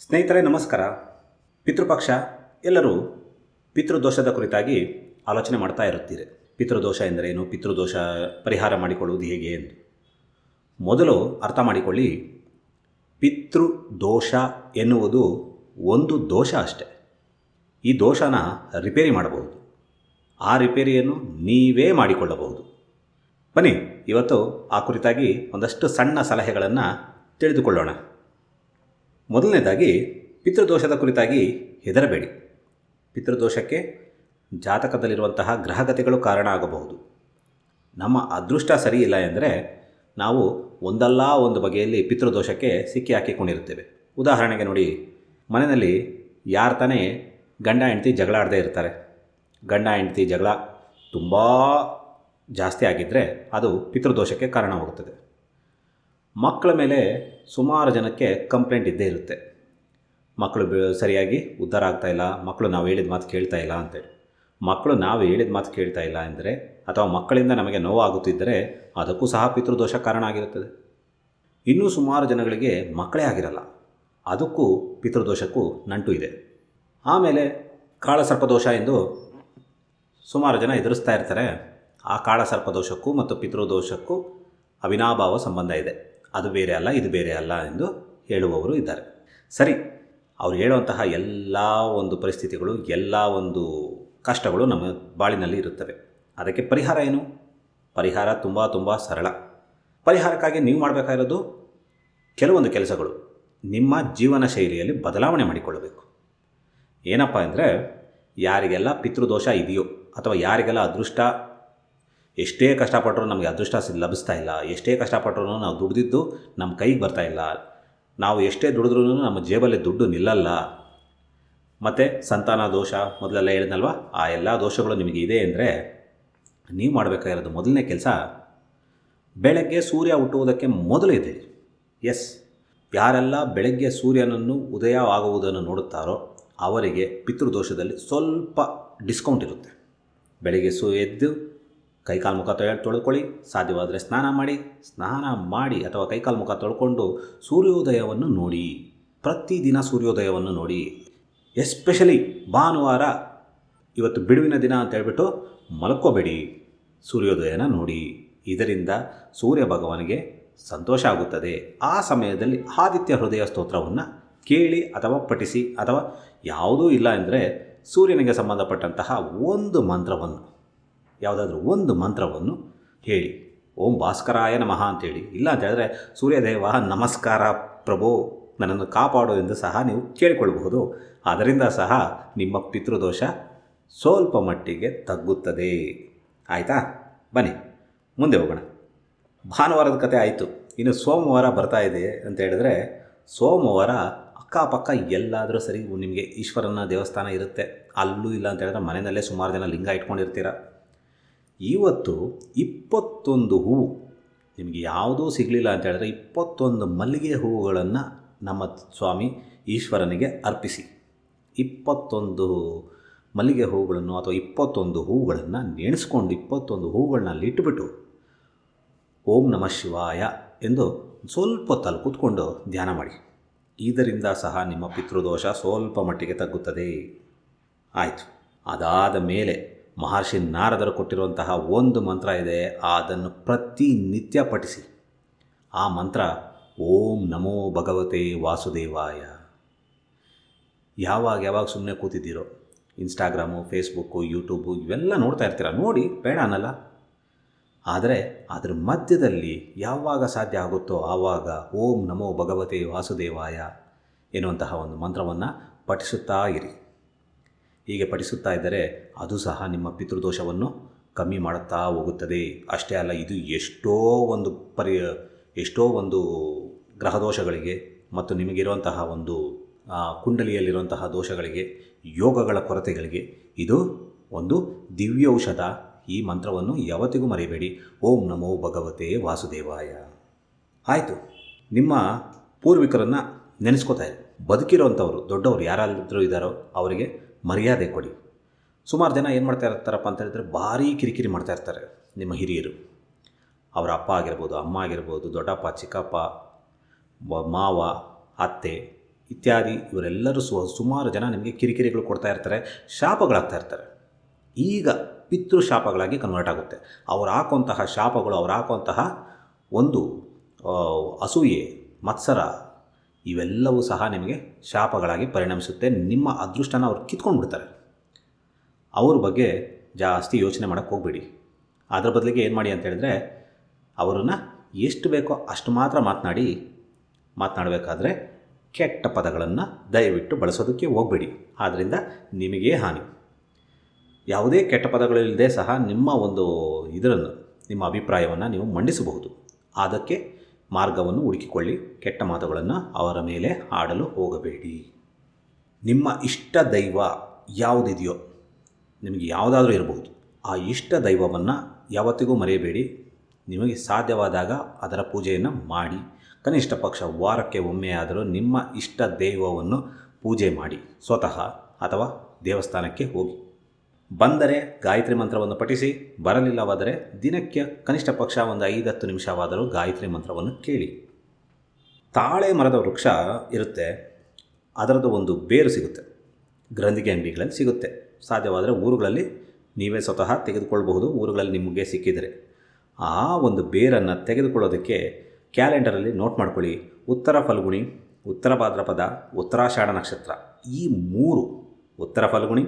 ಸ್ನೇಹಿತರೆ, ನಮಸ್ಕಾರ. ಪಿತೃಪಕ್ಷ, ಎಲ್ಲರೂ ಪಿತೃದೋಷದ ಕುರಿತಾಗಿ ಆಲೋಚನೆ ಮಾಡ್ತಾ ಇರುತ್ತೀರಿ. ಪಿತೃದೋಷ ಎಂದರೇನು? ಪಿತೃದೋಷ ಪರಿಹಾರ ಮಾಡಿಕೊಳ್ಳುವುದು ಹೇಗೆ ಎಂದು. ಮೊದಲು ಅರ್ಥ ಮಾಡಿಕೊಳ್ಳಿ. ಪಿತೃದೋಷ ಎನ್ನುವುದು ಒಂದು ದೋಷ ಅಷ್ಟೆ. ಈ ದೋಷನ ರಿಪೇರಿ ಮಾಡಬಹುದು. ಆ ರಿಪೇರಿಯನ್ನು ನೀವೇ ಮಾಡಿಕೊಳ್ಳಬಹುದು. ಬನ್ನಿ, ಇವತ್ತು ಆ ಕುರಿತಾಗಿ ಒಂದಷ್ಟು ಸಣ್ಣ ಸಲಹೆಗಳನ್ನು ತಿಳಿದುಕೊಳ್ಳೋಣ. ಮೊದಲನೇದಾಗಿ ಪಿತೃದೋಷದ ಕುರಿತಾಗಿ ಹೆದರಬೇಡಿ. ಪಿತೃದೋಷಕ್ಕೆ ಜಾತಕದಲ್ಲಿರುವಂತಹ ಗ್ರಹಗತಿಗಳು ಕಾರಣ ಆಗಬಹುದು. ನಮ್ಮ ಅದೃಷ್ಟ ಸರಿಯಿಲ್ಲ ಎಂದರೆ ನಾವು ಒಂದಲ್ಲ ಒಂದು ಬಗೆಯಲ್ಲಿ ಪಿತೃದೋಷಕ್ಕೆ ಸಿಕ್ಕಿ ಹಾಕಿಕೊಂಡಿರುತ್ತೇವೆ. ಉದಾಹರಣೆಗೆ ನೋಡಿ, ಮನೆಯಲ್ಲಿ ಯಾರು ತಾನೇ ಗಂಡ ಹೆಂಡತಿ ಜಗಳ ಆಡದೇ ಇರ್ತಾರೆ. ಗಂಡ ಹೆಂಡತಿ ಜಗಳ ತುಂಬ ಜಾಸ್ತಿ ಆಗಿದ್ದರೆ ಅದು ಪಿತೃದೋಷಕ್ಕೆ ಕಾರಣವಾಗುತ್ತದೆ. ಮಕ್ಕಳ ಮೇಲೆ ಸುಮಾರು ಜನಕ್ಕೆ ಕಂಪ್ಲೇಂಟ್ ಇದ್ದೇ ಇರುತ್ತೆ. ಮಕ್ಕಳು ಸರಿಯಾಗಿ ಉದ್ಧಾರ ಆಗ್ತಾಯಿಲ್ಲ ಮಕ್ಕಳು ನಾವು ಹೇಳಿದ ಮಾತು ಕೇಳ್ತಾ ಇಲ್ಲ ಅಂತೇಳಿ ಮಕ್ಕಳು ನಾವು ಹೇಳಿದ ಮಾತು ಕೇಳ್ತಾ ಇಲ್ಲ ಅಂದರೆ ಅಥವಾ ಮಕ್ಕಳಿಂದ ನಮಗೆ ನೋವಾಗುತ್ತಿದ್ದರೆ, ಅದಕ್ಕೂ ಸಹ ಪಿತೃದೋಷ ಕಾರಣ ಆಗಿರುತ್ತದೆ. ಇನ್ನೂ ಸುಮಾರು ಜನಗಳಿಗೆ ಮಕ್ಕಳೇ ಆಗಿರಲ್ಲ. ಅದಕ್ಕೂ ಪಿತೃದೋಷಕ್ಕೂ ನಂಟು ಇದೆ. ಆಮೇಲೆ ಕಾಳಸರ್ಪದೋಷ ಎಂದು ಸುಮಾರು ಜನ ಎದುರಿಸ್ತಾ ಇರ್ತಾರೆ. ಆ ಕಾಳಸರ್ಪದೋಷಕ್ಕೂ ಮತ್ತು ಪಿತೃದೋಷಕ್ಕೂ ಅವಿನಾಭಾವ ಸಂಬಂಧ ಇದೆ. ಅದು ಬೇರೆ ಅಲ್ಲ, ಇದು ಬೇರೆ ಅಲ್ಲ ಎಂದು ಹೇಳುವವರು ಇದ್ದಾರೆ. ಸರಿ, ಅವರು ಹೇಳುವಂತಹ ಎಲ್ಲ ಒಂದು ಪರಿಸ್ಥಿತಿಗಳು, ಎಲ್ಲ ಒಂದು ಕಷ್ಟಗಳು ನಮ್ಮ ಬಾಳಿನಲ್ಲಿ ಇರುತ್ತವೆ. ಅದಕ್ಕೆ ಪರಿಹಾರ ಏನು? ಪರಿಹಾರ ತುಂಬ ತುಂಬ ಸರಳ. ಪರಿಹಾರಕ್ಕಾಗಿ ನೀವು ಮಾಡಬೇಕಾಗಿರೋದು ಕೆಲವೊಂದು ಕೆಲಸಗಳು. ನಿಮ್ಮ ಜೀವನ ಶೈಲಿಯಲ್ಲಿ ಬದಲಾವಣೆ ಮಾಡಿಕೊಳ್ಳಬೇಕು. ಏನಪ್ಪ ಅಂದರೆ, ಯಾರಿಗೆಲ್ಲ ಪಿತೃದೋಷ ಇದೆಯೋ ಅಥವಾ ಯಾರಿಗೆಲ್ಲ ಅದೃಷ್ಟ ಎಷ್ಟೇ ಕಷ್ಟಪಟ್ಟರು ನಮಗೆ ಅದೃಷ್ಟ ಲಭಿಸ್ತಾ ಇಲ್ಲ. ಎಷ್ಟೇ ಕಷ್ಟಪಟ್ಟರು ನಾವು ದುಡ್ದಿದ್ದು ನಮ್ಮ ಕೈಗೆ ಬರ್ತಾ ಇಲ್ಲ. ನಾವು ಎಷ್ಟೇ ದುಡಿದ್ರೂ ನಮ್ಮ ಜೇಬಲ್ಲಿ ದುಡ್ಡು ನಿಲ್ಲಲ್ಲ. ಮತ್ತು ಸಂತಾನ ದೋಷ ಮೊದಲೆಲ್ಲ ಹೇಳಿದ್ನಲ್ವ? ಆ ಎಲ್ಲ ದೋಷಗಳು ನಿಮಗೆ ಇದೆ ಅಂದರೆ ನೀವು ಮಾಡಬೇಕಾಗಿರೋದು ಮೊದಲನೇ ಕೆಲಸ ಬೆಳಗ್ಗೆ ಸೂರ್ಯ ಹುಟ್ಟುವುದಕ್ಕೆ ಮೊದಲು ಇದೆ ಎಸ್. ಯಾರೆಲ್ಲ ಬೆಳಗ್ಗೆ ಸೂರ್ಯನನ್ನು ಉದಯ ಆಗುವುದನ್ನು ನೋಡುತ್ತಾರೋ ಅವರಿಗೆ ಪಿತೃದೋಷದಲ್ಲಿ ಸ್ವಲ್ಪ ಡಿಸ್ಕೌಂಟ್ ಇರುತ್ತೆ. ಬೆಳಗ್ಗೆ ಸು, ಎದ್ದು ಕೈಕಾಲು ಮುಖ ತೊಳೆ, ತೊಳ್ಕೊಳ್ಳಿ. ಸಾಧ್ಯವಾದರೆ ಸ್ನಾನ ಮಾಡಿ. ಸ್ನಾನ ಮಾಡಿ ಅಥವಾ ಕೈಕಾಲು ಮುಖ ತೊಳ್ಕೊಂಡು ಸೂರ್ಯೋದಯವನ್ನು ನೋಡಿ. ಪ್ರತಿದಿನ ಸೂರ್ಯೋದಯವನ್ನು ನೋಡಿ. ಎಸ್ಪೆಷಲಿ ಭಾನುವಾರ, ಇವತ್ತು ಬಿಡುವಿನ ದಿನ ಅಂತ ಹೇಳ್ಬಿಟ್ಟು ಮಲ್ಕೋಬೇಡಿ. ಸೂರ್ಯೋದಯನ ನೋಡಿ. ಇದರಿಂದ ಸೂರ್ಯ ಭಗವಾನಿಗೆ ಸಂತೋಷ ಆಗುತ್ತದೆ. ಆ ಸಮಯದಲ್ಲಿ ಆದಿತ್ಯ ಹೃದಯ ಸ್ತೋತ್ರವನ್ನು ಕೇಳಿ ಅಥವಾ ಪಠಿಸಿ ಅಥವಾ ಯಾವುದೂ ಇಲ್ಲ ಅಂದರೆ ಸೂರ್ಯನಿಗೆ ಸಂಬಂಧಪಟ್ಟಂತಹ ಒಂದು ಮಂತ್ರವನ್ನು ಯಾವುದಾದ್ರೂ ಒಂದು ಮಂತ್ರವನ್ನು ಹೇಳಿ. ಓಂ ಭಾಸ್ಕರಾಯ ನಮಃ ಅಂತೇಳಿ. ಇಲ್ಲ ಅಂತ ಹೇಳಿದ್ರೆ ಸೂರ್ಯದೇವ, ನಮಸ್ಕಾರ ಪ್ರಭು, ನನ್ನನ್ನು ಕಾಪಾಡು ಎಂದು ಸಹ ನೀವು ಕೇಳಿಕೊಳ್ಳಬಹುದು. ಅದರಿಂದ ಸಹ ನಿಮ್ಮ ಪಿತೃದೋಷ ಸ್ವಲ್ಪ ಮಟ್ಟಿಗೆ ತಗ್ಗುತ್ತದೆ. ಆಯಿತಾ? ಬನ್ನಿ, ಮುಂದೆ ಹೋಗೋಣ. ಭಾನುವಾರದ ಕತೆ ಆಯಿತು. ಇನ್ನು ಸೋಮವಾರ ಬರ್ತಾ ಇದೆ ಅಂತ ಹೇಳಿದ್ರೆ ಸೋಮವಾರ ಅಕ್ಕಪಕ್ಕ ಎಲ್ಲಾದರೂ ಸರಿ ನಿಮಗೆ ಈಶ್ವರನ ದೇವಸ್ಥಾನ ಇರುತ್ತೆ. ಅಲ್ಲೂ ಇಲ್ಲ ಅಂತ ಹೇಳಿದ್ರೆ ಮನೆಯಲ್ಲೇ ಸುಮಾರು ಜನ ಲಿಂಗ ಇಟ್ಕೊಂಡಿರ್ತೀರ. ಇವತ್ತು ಇಪ್ಪತ್ತೊಂದು ಹೂವು. ನಿಮಗೆ ಯಾವುದೂ ಸಿಗಲಿಲ್ಲ ಅಂತ ಹೇಳಿದ್ರೆ ಇಪ್ಪತ್ತೊಂದು ಮಲ್ಲಿಗೆ ಹೂವುಗಳನ್ನು ನಮ್ಮ ಸ್ವಾಮಿ ಈಶ್ವರನಿಗೆ ಅರ್ಪಿಸಿ. ಇಪ್ಪತ್ತೊಂದು ಮಲ್ಲಿಗೆ ಹೂವುಗಳನ್ನು ಅಥವಾ ಇಪ್ಪತ್ತೊಂದು ಹೂವುಗಳನ್ನು ನೆನೆಸ್ಕೊಂಡು ಇಪ್ಪತ್ತೊಂದು ಹೂವುಗಳನ್ನ ಅಲ್ಲಿ ಓಂ ನಮಃ ಶಿವಾಯ ಎಂದು ಸ್ವಲ್ಪ ಹೊತ್ತಲ್ಲಿ ಕೂತ್ಕೊಂಡು ಧ್ಯಾನ ಮಾಡಿ. ಇದರಿಂದ ಸಹ ನಿಮ್ಮ ಪಿತೃದೋಷ ಸ್ವಲ್ಪ ಮಟ್ಟಿಗೆ ತಗ್ಗುತ್ತದೆ. ಆಯಿತು. ಅದಾದ ಮೇಲೆ ಮಹರ್ಷಿ ನಾರದರು ಕೊಟ್ಟಿರುವಂತಹ ಒಂದು ಮಂತ್ರ ಇದೆ, ಅದನ್ನು ಪ್ರತಿನಿತ್ಯ ಪಠಿಸಿ. ಆ ಮಂತ್ರ, ಓಂ ನಮೋ ಭಗವತೆ ವಾಸುದೇವಾಯ. ಯಾವಾಗ ಯಾವಾಗ ಸುಮ್ಮನೆ ಕೂತಿದ್ದೀರೋ, ಇನ್ಸ್ಟಾಗ್ರಾಮು, ಫೇಸ್ಬುಕ್ಕು, ಯೂಟ್ಯೂಬು, ಇವೆಲ್ಲ ನೋಡ್ತಾ ಇರ್ತೀರ, ನೋಡಿ, ಬೇಡ ಅನ್ನಲ್ಲ. ಆದರೆ ಅದರ ಮಧ್ಯದಲ್ಲಿ ಯಾವಾಗ ಸಾಧ್ಯ ಆಗುತ್ತೋ ಆವಾಗ ಓಂ ನಮೋ ಭಗವತೆ ವಾಸುದೇವಾಯ ಎನ್ನುವಂತಹ ಒಂದು ಮಂತ್ರವನ್ನು ಪಠಿಸುತ್ತಾ ಇರಿ. ಹೀಗೆ ಪಠಿಸುತ್ತಾ ಇದ್ದರೆ ಅದು ಸಹ ನಿಮ್ಮ ಪಿತೃದೋಷವನ್ನು ಕಮ್ಮಿ ಮಾಡುತ್ತಾ ಹೋಗುತ್ತದೆ. ಅಷ್ಟೇ ಅಲ್ಲ, ಇದು ಎಷ್ಟೋ ಒಂದು ಪರಿ, ಎಷ್ಟೋ ಒಂದು ಗ್ರಹದೋಷಗಳಿಗೆ ಮತ್ತು ನಿಮಗಿರುವಂತಹ ಒಂದು ಕುಂಡಲಿಯಲ್ಲಿರುವಂತಹ ದೋಷಗಳಿಗೆ, ಯೋಗಗಳ ಕೊರತೆಗಳಿಗೆ ಇದು ಒಂದು ದಿವ್ಯೌಷಧ ಈ ಮಂತ್ರವನ್ನು ಯಾವತ್ತಿಗೂ ಮರೆಯಬೇಡಿ. ಓಂ ನಮೋ ಭಗವತೆ ವಾಸುದೇವಾಯ. ಆಯಿತು. ನಿಮ್ಮ ಪೂರ್ವಿಕರನ್ನು ನೆನೆಸ್ಕೋತಾ ಇದೆ ಬದುಕಿರೋಂಥವ್ರು ದೊಡ್ಡವರು ಯಾರಾದರೂ ಇದ್ದಾರೋ ಅವರಿಗೆ ಮರ್ಯಾದೆ ಕೊಡಿ. ಸುಮಾರು ಜನ ಏನು ಮಾಡ್ತಾ ಇರ್ತಾರಪ್ಪ ಅಂತ ಹೇಳಿದ್ರೆ ಭಾರಿ ಕಿರಿಕಿರಿ ಮಾಡ್ತಾ ಇರ್ತಾರೆ ನಿಮ್ಮ ಹಿರಿಯರು. ಅವರ ಅಪ್ಪ ಆಗಿರ್ಬೋದು, ಅಮ್ಮ ಆಗಿರ್ಬೋದು, ದೊಡ್ಡಪ್ಪ, ಚಿಕ್ಕಪ್ಪ ಮಾವ, ಅತ್ತೆ ಇತ್ಯಾದಿ ಇವರೆಲ್ಲರೂ ಸು, ಸುಮಾರು ಜನ ನಿಮಗೆ ಕಿರಿಕಿರಿಗಳು ಕೊಡ್ತಾ ಇರ್ತಾರೆ, ಶಾಪಗಳಾಗ್ತಾ ಇರ್ತಾರೆ. ಈಗ ಪಿತೃಶಾಪಗಳಾಗಿ ಕನ್ವರ್ಟ್ ಆಗುತ್ತೆ. ಅವ್ರು ಹಾಕುವಂತಹ ಶಾಪಗಳು, ಅವ್ರು ಹಾಕುವಂತಹ ಒಂದು ಅಸೂಯೆ, ಮತ್ಸರ ಇವೆಲ್ಲವೂ ಸಹ ನಿಮಗೆ ಶಾಪಗಳಾಗಿ ಪರಿಣಮಿಸುತ್ತೆ. ನಿಮ್ಮ ಅದೃಷ್ಟನ ಅವ್ರು ಕಿತ್ಕೊಂಡು ಬಿಡ್ತಾರೆ ಅವ್ರ ಬಗ್ಗೆ ಜಾಸ್ತಿ ಯೋಚನೆ ಮಾಡೋಕ್ಕೆ ಹೋಗಬೇಡಿ. ಅದರ ಬದಲಿಗೆ ಏನು ಮಾಡಿ ಅಂತ ಹೇಳಿದ್ರೆ ಅವರನ್ನು ಎಷ್ಟು ಬೇಕೋ ಅಷ್ಟು ಮಾತ್ರ ಮಾತನಾಡಿ, ಮಾತನಾಡಬೇಕಾದ್ರೆ ಕೆಟ್ಟ ಪದಗಳನ್ನು ದಯವಿಟ್ಟು ಬಳಸೋದಕ್ಕೆ ಹೋಗಬೇಡಿ. ಆದ್ದರಿಂದ ನಿಮಗೇ ಹಾನಿ. ಯಾವುದೇ ಕೆಟ್ಟ ಪದಗಳಿಲ್ಲದೆ ಸಹ ನಿಮ್ಮ ಒಂದು ಇದರನ್ನು, ನಿಮ್ಮ ಅಭಿಪ್ರಾಯವನ್ನು ನೀವು ಮಂಡಿಸಬಹುದು. ಅದಕ್ಕೆ ಮಾರ್ಗವನ್ನು ಹುಡುಕಿಕೊಳ್ಳಿ. ಕೆಟ್ಟ ಮಾತುಗಳನ್ನು ಅವರ ಮೇಲೆ ಆಡಲು ಹೋಗಬೇಡಿ. ನಿಮ್ಮ ಇಷ್ಟ ದೈವ ಯಾವುದಿದೆಯೋ, ನಿಮಗೆ ಯಾವುದಾದ್ರೂ ಇರಬಹುದು ಆ ಇಷ್ಟ ದೈವವನ್ನು ಯಾವತ್ತಿಗೂ ಮರೆಯಬೇಡಿ. ನಿಮಗೆ ಸಾಧ್ಯವಾದಾಗ ಅದರ ಪೂಜೆಯನ್ನು ಮಾಡಿ. ಕನಿಷ್ಠ ಪಕ್ಷ ವಾರಕ್ಕೆ ಒಮ್ಮೆಯಾದರೂ ನಿಮ್ಮ ಇಷ್ಟ ದೈವವನ್ನು ಪೂಜೆ ಮಾಡಿ. ಸ್ವತಃ ಅಥವಾ ದೇವಸ್ಥಾನಕ್ಕೆ ಹೋಗಿ. ಬಂದರೆ ಗಾಯತ್ರಿ ಮಂತ್ರವನ್ನು ಪಠಿಸಿ, ಬರಲಿಲ್ಲವಾದರೆ ದಿನಕ್ಕೆ ಕನಿಷ್ಠ ಪಕ್ಷ ಒಂದು ಐದತ್ತು ನಿಮಿಷವಾದರೂ ಗಾಯತ್ರಿ ಮಂತ್ರವನ್ನು ಕೇಳಿ. ತಾಳೆ ಮರದ ವೃಕ್ಷ ಇರುತ್ತೆ, ಅದರದ್ದು ಒಂದು ಬೇರು ಸಿಗುತ್ತೆ ಗ್ರಂಥಿಗೆ ಅಂಗಡಿಗಳಲ್ಲಿ ಸಿಗುತ್ತೆ. ಸಾಧ್ಯವಾದರೆ ಊರುಗಳಲ್ಲಿ ನೀವೇ ಸ್ವತಃ ತೆಗೆದುಕೊಳ್ಬಹುದು ಊರುಗಳಲ್ಲಿ ನಿಮಗೆ ಸಿಕ್ಕಿದರೆ. ಆ ಒಂದು ಬೇರನ್ನು ತೆಗೆದುಕೊಳ್ಳೋದಕ್ಕೆ ಕ್ಯಾಲೆಂಡರಲ್ಲಿ ನೋಟ್ ಮಾಡ್ಕೊಳ್ಳಿ. ಉತ್ತರ ಫಲ್ಗುಣಿ, ಉತ್ತರ ಭಾದ್ರಪದ, ಉತ್ತರಾಷಾಢ ನಕ್ಷತ್ರ, ಈ ಮೂರು ಉತ್ತರ ಫಲ್ಗುಣಿ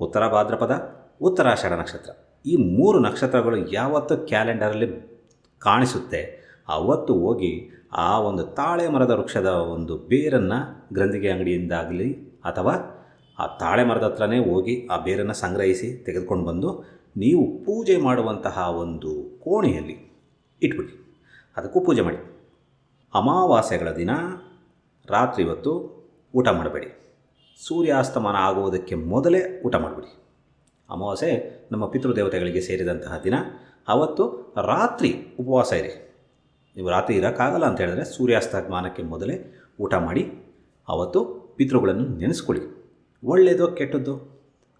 ಉತ್ತರ ಭಾದ್ರಪದ ಉತ್ತರಾಷಾಢ ನಕ್ಷತ್ರ. ಈ ಮೂರು ನಕ್ಷತ್ರಗಳು ಯಾವತ್ತು ಕ್ಯಾಲೆಂಡರಲ್ಲಿ ಕಾಣಿಸುತ್ತೆ. ಅವತ್ತು ಹೋಗಿ ಆ ಒಂದು ತಾಳೆ ಮರದ ವೃಕ್ಷದ ಒಂದು ಬೇರನ್ನು ಗ್ರಂಥಿಗೆ ಅಂಗಡಿಯಿಂದಾಗಲಿ ಅಥವಾ ಆ ತಾಳೆ ಮರದ ಹತ್ರನೇ ಹೋಗಿ ಆ ಬೇರನ್ನು ಸಂಗ್ರಹಿಸಿ ತೆಗೆದುಕೊಂಡು ಬಂದು ನೀವು ಪೂಜೆ ಮಾಡುವಂತಹ ಒಂದು ಕೋಣೆಯಲ್ಲಿ ಇಟ್ಬಿಡಿ. ಅದಕ್ಕೂ ಪೂಜೆ ಮಾಡಿ. ಅಮಾವಾಸ್ಯೆಗಳ ದಿನ ರಾತ್ರಿ ಹೊತ್ತು ಊಟ ಮಾಡಬೇಡಿ. ಸೂರ್ಯಾಸ್ತಮಾನ ಆಗುವುದಕ್ಕೆ ಮೊದಲೇ ಊಟ ಮಾಡಿಬಿಡಿ. ಅಮಾವಾಸ್ಯೆ ನಮ್ಮ ಪಿತೃದೇವತೆಗಳಿಗೆ ಸೇರಿದಂತಹ ದಿನ. ಅವತ್ತು ರಾತ್ರಿ ಉಪವಾಸ ಇರಿ. ನೀವು ರಾತ್ರಿ ಇರೋಕ್ಕಾಗಲ್ಲ ಅಂತ ಹೇಳಿದ್ರೆ ಸೂರ್ಯಾಸ್ತಮಾನಕ್ಕೆ ಮೊದಲೇ ಊಟ ಮಾಡಿ, ಅವತ್ತು ಪಿತೃಗಳನ್ನು ನೆನೆಸ್ಕೊಳ್ಳಿ. ಒಳ್ಳೆಯದೋ ಕೆಟ್ಟದ್ದು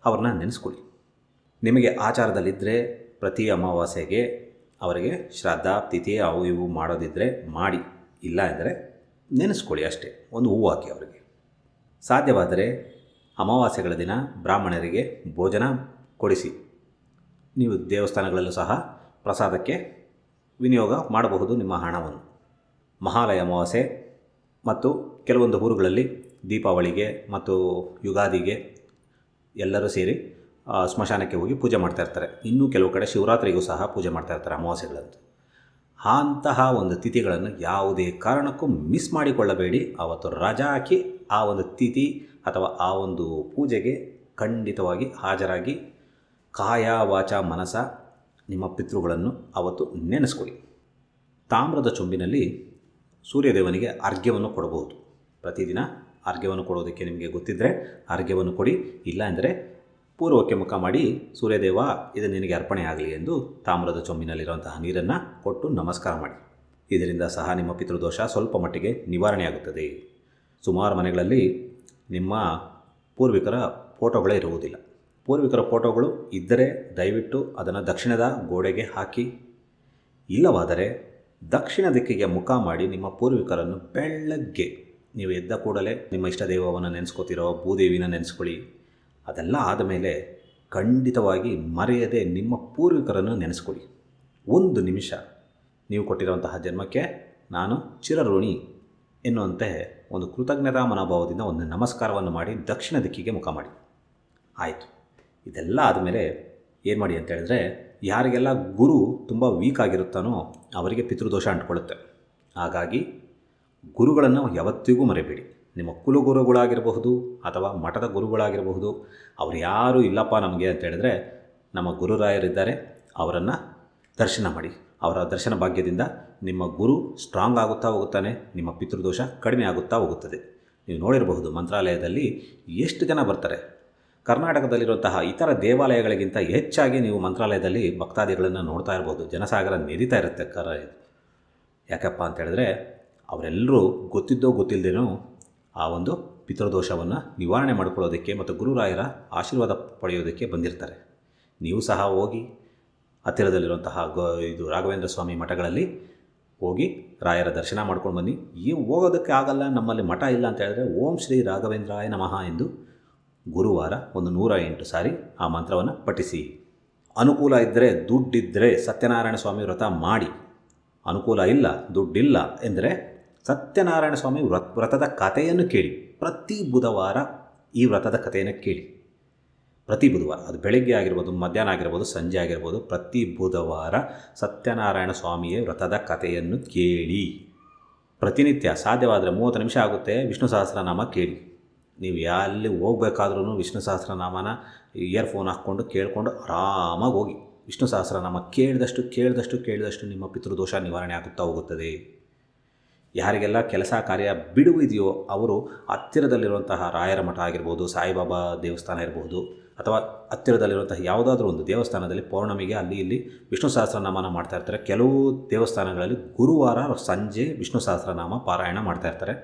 ಅವ್ರನ್ನ ನೆನೆಸ್ಕೊಳ್ಳಿ. ನಿಮಗೆ ಆಚಾರದಲ್ಲಿದ್ದರೆ ಪ್ರತಿ ಅಮಾವಾಸ್ಯೆಗೆ ಅವರಿಗೆ ಶ್ರಾದ್ದ ತಿಥಿ ಅವು ಇವು ಮಾಡೋದಿದ್ದರೆ ಮಾಡಿ. ಇಲ್ಲ ಅಂದರೆ ನೆನೆಸ್ಕೊಳ್ಳಿ ಅಷ್ಟೇ. ಒಂದು ಹೂವು ಹಾಕಿ ಅವರಿಗೆ. ಸಾಧ್ಯವಾದರೆ ಅಮಾವಾಸ್ಯೆಗಳ ದಿನ ಬ್ರಾಹ್ಮಣರಿಗೆ ಭೋಜನ ಕೊಡಿಸಿ. ನೀವು ದೇವಸ್ಥಾನಗಳಲ್ಲೂ ಸಹ ಪ್ರಸಾದಕ್ಕೆ ವಿನಿಯೋಗ ಮಾಡಬಹುದು ನಿಮ್ಮ ಹಣವನ್ನು. ಮಹಾಲಯ ಅಮಾವಾಸ್ಯೆ ಮತ್ತು ಕೆಲವೊಂದು ಊರುಗಳಲ್ಲಿ ದೀಪಾವಳಿಗೆ ಮತ್ತು ಯುಗಾದಿಗೆ ಎಲ್ಲರೂ ಸೇರಿ ಸ್ಮಶಾನಕ್ಕೆ ಹೋಗಿ ಪೂಜೆ ಮಾಡ್ತಾಯಿರ್ತಾರೆ ಇನ್ನೂ ಕೆಲವು ಕಡೆ ಶಿವರಾತ್ರಿಗೂ ಸಹ ಪೂಜೆ ಮಾಡ್ತಾಯಿರ್ತಾರೆ ಇರ್ತಾರೆ ಅಮಾವಾಸ್ಯೆಗಳಂದು ಅಂತಹ ಒಂದು ತಿಥಿಗಳನ್ನು ಯಾವುದೇ ಕಾರಣಕ್ಕೂ ಮಿಸ್ ಮಾಡಿಕೊಳ್ಳಬೇಡಿ. ಆವತ್ತು ರಜಾ ಹಾಕಿ ಆ ಒಂದು ತಿಥಿ ಅಥವಾ ಆ ಒಂದು ಪೂಜೆಗೆ ಖಂಡಿತವಾಗಿ ಹಾಜರಾಗಿ ಕಾಯ ವಾಚ ಮನಸ ನಿಮ್ಮ ಪಿತೃಗಳನ್ನು ಅವತ್ತು ನೆನೆಸ್ಕೊಳ್ಳಿ. ತಾಮ್ರದ ಚೊಂಬಿನಲ್ಲಿ ಸೂರ್ಯದೇವನಿಗೆ ಅರ್ಘ್ಯವನ್ನು ಕೊಡಬಹುದು. ಪ್ರತಿದಿನ ಅರ್ಘ್ಯವನ್ನು ಕೊಡೋದಕ್ಕೆ ನಿಮಗೆ ಗೊತ್ತಿದ್ದರೆ ಅರ್ಘ್ಯವನ್ನು ಕೊಡಿ. ಇಲ್ಲ ಅಂದರೆ ಪೂರ್ವಕ್ಕೆ ಮುಖ ಮಾಡಿ, ಸೂರ್ಯದೇವ, ಇದು ನಿನಗೆ ಅರ್ಪಣೆ ಆಗಲಿ ಎಂದು ತಾಮ್ರದ ಚೊಂಬಿನಲ್ಲಿರುವಂತಹ ನೀರನ್ನು ಕೊಟ್ಟು ನಮಸ್ಕಾರ ಮಾಡಿ. ಇದರಿಂದ ಸಹ ನಿಮ್ಮ ಪಿತೃದೋಷ ಸ್ವಲ್ಪ ಮಟ್ಟಿಗೆ ನಿವಾರಣೆಯಾಗುತ್ತದೆ. ಸುಮಾರು ಮನೆಗಳಲ್ಲಿ ನಿಮ್ಮ ಪೂರ್ವಿಕರ ಫೋಟೋಗಳೇ ಇರುವುದಿಲ್ಲ. ಪೂರ್ವಿಕರ ಫೋಟೋಗಳು ಇದ್ದರೆ ದಯವಿಟ್ಟು ಅದನ್ನು ದಕ್ಷಿಣದ ಗೋಡೆಗೆ ಹಾಕಿ. ಇಲ್ಲವಾದರೆ ದಕ್ಷಿಣ ದಿಕ್ಕಿಗೆ ಮುಖ ಮಾಡಿ ನಿಮ್ಮ ಪೂರ್ವಿಕರನ್ನು ಬೆಳಗ್ಗೆ ನೀವು ಎದ್ದ ಕೂಡಲೇ ನಿಮ್ಮ ಇಷ್ಟ ದೈವವನ್ನು ನೆನೆಸ್ಕೋತಿರೋ, ಭೂದೇವಿನ ನೆನೆಸ್ಕೊಳ್ಳಿ. ಅದೆಲ್ಲ ಆದಮೇಲೆ ಖಂಡಿತವಾಗಿ ಮರೆಯದೆ ನಿಮ್ಮ ಪೂರ್ವಿಕರನ್ನು ನೆನೆಸ್ಕೊಳ್ಳಿ. ಒಂದು ನಿಮಿಷ. ನೀವು ಕೊಟ್ಟಿರುವಂತಹ ಜನ್ಮಕ್ಕೆ ನಾನು ಚಿರಋಣಿ ಎನ್ನುವಂತೆ ಒಂದು ಕೃತಜ್ಞತಾ ಮನೋಭಾವದಿಂದ ಒಂದು ನಮಸ್ಕಾರವನ್ನು ಮಾಡಿ ದಕ್ಷಿಣ ದಿಕ್ಕಿಗೆ ಮುಖ ಮಾಡಿ. ಆಯಿತು. ಇದೆಲ್ಲ ಆದಮೇಲೆ ಏನು ಮಾಡಿ ಅಂತ ಹೇಳಿದ್ರೆ, ಯಾರಿಗೆಲ್ಲ ಗುರು ತುಂಬ ವೀಕ್ ಆಗಿರುತ್ತಾನೋ ಅವರಿಗೆ ಪಿತೃದೋಷ ಅಂಟ್ಕೊಳ್ಳುತ್ತೆ. ಹಾಗಾಗಿ ಗುರುಗಳನ್ನು ಯಾವತ್ತಿಗೂ ಮರೆಯಬೇಡಿ. ನಿಮ್ಮ ಕುಲಗುರುಗಳಾಗಿರಬಹುದು ಅಥವಾ ಮಠದ ಗುರುಗಳಾಗಿರಬಹುದು, ಅವರು ಯಾರೂ ಇಲ್ಲಪ್ಪ ನಮಗೆ ಅಂತ ಹೇಳಿದ್ರೆ ನಮ್ಮ ಗುರುರಾಯರಿದ್ದಾರೆ, ಅವರನ್ನು ದರ್ಶನ ಮಾಡಿ. ಅವರ ದರ್ಶನ ಭಾಗ್ಯದಿಂದ ನಿಮ್ಮ ಗುರು ಸ್ಟ್ರಾಂಗ್ ಆಗುತ್ತಾ ಹೋಗುತ್ತಾನೆ, ನಿಮ್ಮ ಪಿತೃದೋಷ ಕಡಿಮೆ ಆಗುತ್ತಾ ಹೋಗುತ್ತದೆ. ನೀವು ನೋಡಿರಬಹುದು ಮಂತ್ರಾಲಯದಲ್ಲಿ ಎಷ್ಟು ಜನ ಬರ್ತಾರೆ. ಕರ್ನಾಟಕದಲ್ಲಿರುವಂತಹ ಇತರ ದೇವಾಲಯಗಳಿಗಿಂತ ಹೆಚ್ಚಾಗಿ ನೀವು ಮಂತ್ರಾಲಯದಲ್ಲಿ ಭಕ್ತಾದಿಗಳನ್ನು ನೋಡ್ತಾ ಇರ್ಬೋದು ಜನಸಾಗರ ನೆರಿತಾ ಇರುತ್ತೆ ಕರ ಯಾಕಪ್ಪ ಅಂತ ಹೇಳಿದ್ರೆ ಅವರೆಲ್ಲರೂ ಗೊತ್ತಿದ್ದೋ ಗೊತ್ತಿಲ್ಲದೇನೋ ಆ ಒಂದು ಪಿತೃದೋಷವನ್ನು ನಿವಾರಣೆ ಮಾಡಿಕೊಳ್ಳೋದಕ್ಕೆ ಮತ್ತು ಗುರುರಾಯರ ಆಶೀರ್ವಾದ ಪಡೆಯೋದಕ್ಕೆ ಬಂದಿರ್ತಾರೆ. ನೀವು ಸಹ ಹೋಗಿ ಹತ್ತಿರದಲ್ಲಿರುವಂತಹ ಗೋ, ಇದು ರಾಘವೇಂದ್ರ ಸ್ವಾಮಿ ಮಠಗಳಲ್ಲಿ ಹೋಗಿ ರಾಯರ ದರ್ಶನ ಮಾಡ್ಕೊಂಡು ಬನ್ನಿ. ಈ ಹೋಗೋದಕ್ಕೆ ಆಗಲ್ಲ, ನಮ್ಮಲ್ಲಿ ಮಠ ಇಲ್ಲ ಅಂತ ಹೇಳಿದ್ರೆ ಓಂ ಶ್ರೀ ರಾಘವೇಂದ್ರಾಯ ನಮಃ ಎಂದು ಗುರುವಾರ ಒಂದು ನೂರ ಎಂಟು ಸಾರಿ ಆ ಮಂತ್ರವನ್ನು ಪಠಿಸಿ. ಅನುಕೂಲ ಇದ್ದರೆ ದುಡ್ಡಿದ್ದರೆ ಸತ್ಯನಾರಾಯಣ ಸ್ವಾಮಿ ವ್ರತ ಮಾಡಿ. ಅನುಕೂಲ ಇಲ್ಲ, ದುಡ್ಡಿಲ್ಲ ಎಂದರೆ ಸತ್ಯನಾರಾಯಣ ಸ್ವಾಮಿ ವ್ರತ, ವ್ರತದ ಕಥೆಯನ್ನು ಕೇಳಿ. ಪ್ರತಿ ಬುಧವಾರ ಈ ವ್ರತದ ಕಥೆಯನ್ನು ಕೇಳಿ. ಪ್ರತಿ ಬುಧವಾರ, ಅದು ಬೆಳಗ್ಗೆ ಆಗಿರ್ಬೋದು, ಮಧ್ಯಾಹ್ನ ಆಗಿರ್ಬೋದು, ಸಂಜೆ ಆಗಿರ್ಬೋದು, ಪ್ರತಿ ಬುಧವಾರ ಸತ್ಯನಾರಾಯಣ ಸ್ವಾಮಿಯ ವ್ರತದ ಕಥೆಯನ್ನು ಕೇಳಿ. ಪ್ರತಿನಿತ್ಯ ಸಾಧ್ಯವಾದರೆ ಮೂವತ್ತು ನಿಮಿಷ ಆಗುತ್ತೆ ವಿಷ್ಣು ಸಹಸ್ರನಾಮ ಕೇಳಿ. ನೀವು ಎಲ್ಲಿ ಹೋಗ್ಬೇಕಾದ್ರೂ ವಿಷ್ಣು ಸಹಸ್ರನಾಮನ ಇಯರ್ಫೋನ್ ಹಾಕ್ಕೊಂಡು ಕೇಳಿಕೊಂಡು ಆರಾಮಾಗಿ ಹೋಗಿ. ವಿಷ್ಣು ಸಹಸ್ರನಾಮ ಕೇಳಿದಷ್ಟು ಕೇಳಿದಷ್ಟು ಕೇಳಿದಷ್ಟು ನಿಮ್ಮ ಪಿತೃದೋಷ ನಿವಾರಣೆ ಆಗುತ್ತಾ ಹೋಗುತ್ತದೆ. ಯಾರಿಗೆಲ್ಲ ಕೆಲಸ ಕಾರ್ಯ ಬಿಡುವು ಇದೆಯೋ ಅವರು ಹತ್ತಿರದಲ್ಲಿರುವಂತಹ ರಾಯರ ಮಠ ಆಗಿರ್ಬೋದು, ಸಾಯಿಬಾಬಾ ದೇವಸ್ಥಾನ ಇರಬಹುದು ಅಥವಾ ಹತ್ತಿರದಲ್ಲಿರುವಂತಹ ಯಾವುದಾದ್ರೂ ಒಂದು ದೇವಸ್ಥಾನದಲ್ಲಿ ಪೌರ್ಣಮಿಗೆ ಅಲ್ಲಿ ಇಲ್ಲಿ ವಿಷ್ಣು ಸಹಸ್ರನಾಮನ ಮಾಡ್ತಾ ಇರ್ತಾರೆ. ಕೆಲವು ದೇವಸ್ಥಾನಗಳಲ್ಲಿ ಗುರುವಾರ ಸಂಜೆ ವಿಷ್ಣು ಸಹಸ್ರನಾಮ ಪಾರಾಯಣ ಮಾಡ್ತಾ ಇರ್ತಾರೆ.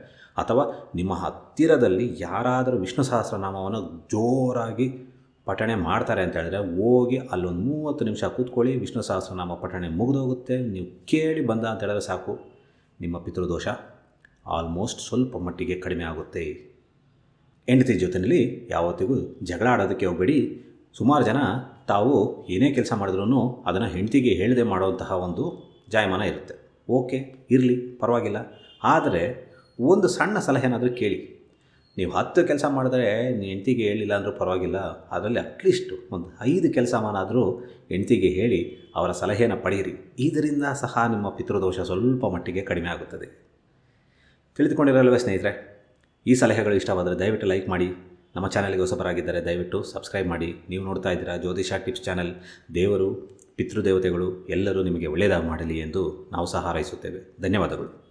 ಅಥವಾ ನಿಮ್ಮ ಹತ್ತಿರದಲ್ಲಿ ಯಾರಾದರೂ ವಿಷ್ಣು ಸಹಸ್ರನಾಮವನ್ನು ಜೋರಾಗಿ ಪಠಣೆ ಮಾಡ್ತಾರೆ ಅಂತ ಹೇಳಿದ್ರೆ ಹೋಗಿ ಅಲ್ಲೊಂದು ಮೂವತ್ತು ನಿಮಿಷ ಕೂತ್ಕೊಳ್ಳಿ, ವಿಷ್ಣು ಸಹಸ್ರನಾಮ ಪಠಣೆ ಮುಗಿದೋಗುತ್ತೆ, ನೀವು ಕೇಳಿ ಬಂದ ಅಂತ ಹೇಳಿದ್ರೆ ಸಾಕು. ನಿಮ್ಮ ಪಿತೃದೋಷ ಆಲ್ಮೋಸ್ಟ್ ಸ್ವಲ್ಪ ಮಟ್ಟಿಗೆ ಕಡಿಮೆ ಆಗುತ್ತೆ. ಹೆಂಡತಿ ಜೊತೆಯಲ್ಲಿ ಯಾವತ್ತಿಗೂ ಜಗಳ ಆಡೋದಕ್ಕೆ ಹೋಗಬೇಡಿ. ಸುಮಾರು ಜನ ತಾವು ಏನೇ ಕೆಲಸ ಮಾಡಿದ್ರೂ ಅದನ್ನು ಹೆಂಡತಿಗೆ ಹೇಳದೆ ಮಾಡುವಂತಹ ಒಂದು ಜಾಯಮಾನ ಇರುತ್ತೆ. ಓಕೆ, ಇರಲಿ, ಪರವಾಗಿಲ್ಲ. ಆದರೆ ಒಂದು ಸಣ್ಣ ಸಲಹೆನಾದರೂ ಕೇಳಿ. ನೀವು ಹತ್ತು ಕೆಲಸ ಮಾಡಿದ್ರೆ ಹೆಂಡ್ತಿಗೆ ಹೇಳಿಲ್ಲ ಅಂದರೂ ಪರವಾಗಿಲ್ಲ, ಅದರಲ್ಲಿ ಅಟ್ಲೀಸ್ಟ್ ಒಂದು ಐದು ಕೆಲಸ ಮಾನಾದರೂ ಹೆಂಡ್ತಿಗೆ ಹೇಳಿ ಅವರ ಸಲಹೆಯನ್ನು ಪಡೆಯಿರಿ. ಇದರಿಂದ ಸಹ ನಿಮ್ಮ ಪಿತೃದೋಷ ಸ್ವಲ್ಪ ಮಟ್ಟಿಗೆ ಕಡಿಮೆ ಆಗುತ್ತದೆ. ತಿಳಿದುಕೊಂಡಿರಲ್ವೇ ಸ್ನೇಹಿತರೆ? ಈ ಸಲಹೆಗಳು ಇಷ್ಟವಾದರೆ ದಯವಿಟ್ಟು ಲೈಕ್ ಮಾಡಿ. ನಮ್ಮ ಚಾನಲ್ಗೆ ಹೊಸಬರಾಗಿದ್ದರೆ ದಯವಿಟ್ಟು ಸಬ್ಸ್ಕ್ರೈಬ್ ಮಾಡಿ. ನೀವು ನೋಡ್ತಾ ಇದ್ದೀರಾ ಜ್ಯೋತಿಷ ಟಿಪ್ಸ್ ಚಾನಲ್ ದೇವರು, ಪಿತೃದೇವತೆಗಳು ಎಲ್ಲರೂ ನಿಮಗೆ ಒಳ್ಳೆಯದಾಗಿ ಮಾಡಲಿ ಎಂದು ನಾವು ಸಹ ಹಾರೈಸುತ್ತೇವೆ. ಧನ್ಯವಾದಗಳು.